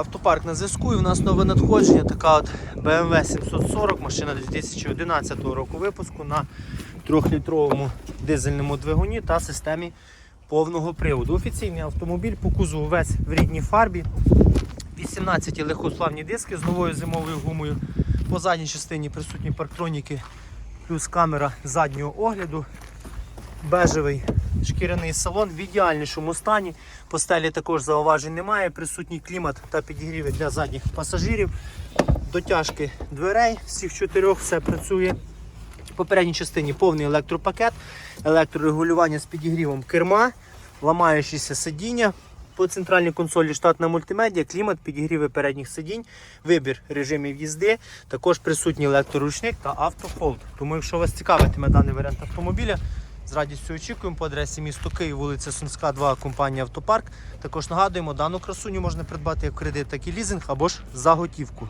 Автопарк на зв'язку і в нас нове надходження. Така от BMW 740, машина 2011 року випуску на 3-літровому дизельному двигуні та системі повного приводу. Офіційний автомобіль по кузову весь в рідній фарбі. 18 легкосплавні диски з новою зимовою гумою. По задній частині присутні парктроніки, плюс камера заднього огляду. Бежевий шкіряний салон в ідеальнішому стані. По стелі також зауважень немає. Присутній клімат та підігріви для задніх пасажирів. Дотяжки дверей всіх чотирьох все працює. В попередній частині повний електропакет, електрорегулювання з підігрівом керма, ламаючіся сидіння. По центральній консолі штатна мультимедіа, клімат, підігріви передніх сидінь, вибір режимів їзди, також присутній електроручник та автохолд. Тому, якщо вас цікавитиме даний варіант автомобіля, з радістю очікуємо по адресі місто Київ, вулиця Сумська, 2, компанія Автопарк. Також нагадуємо, дану красуню можна придбати як кредит, так і лізинг або ж за готівку.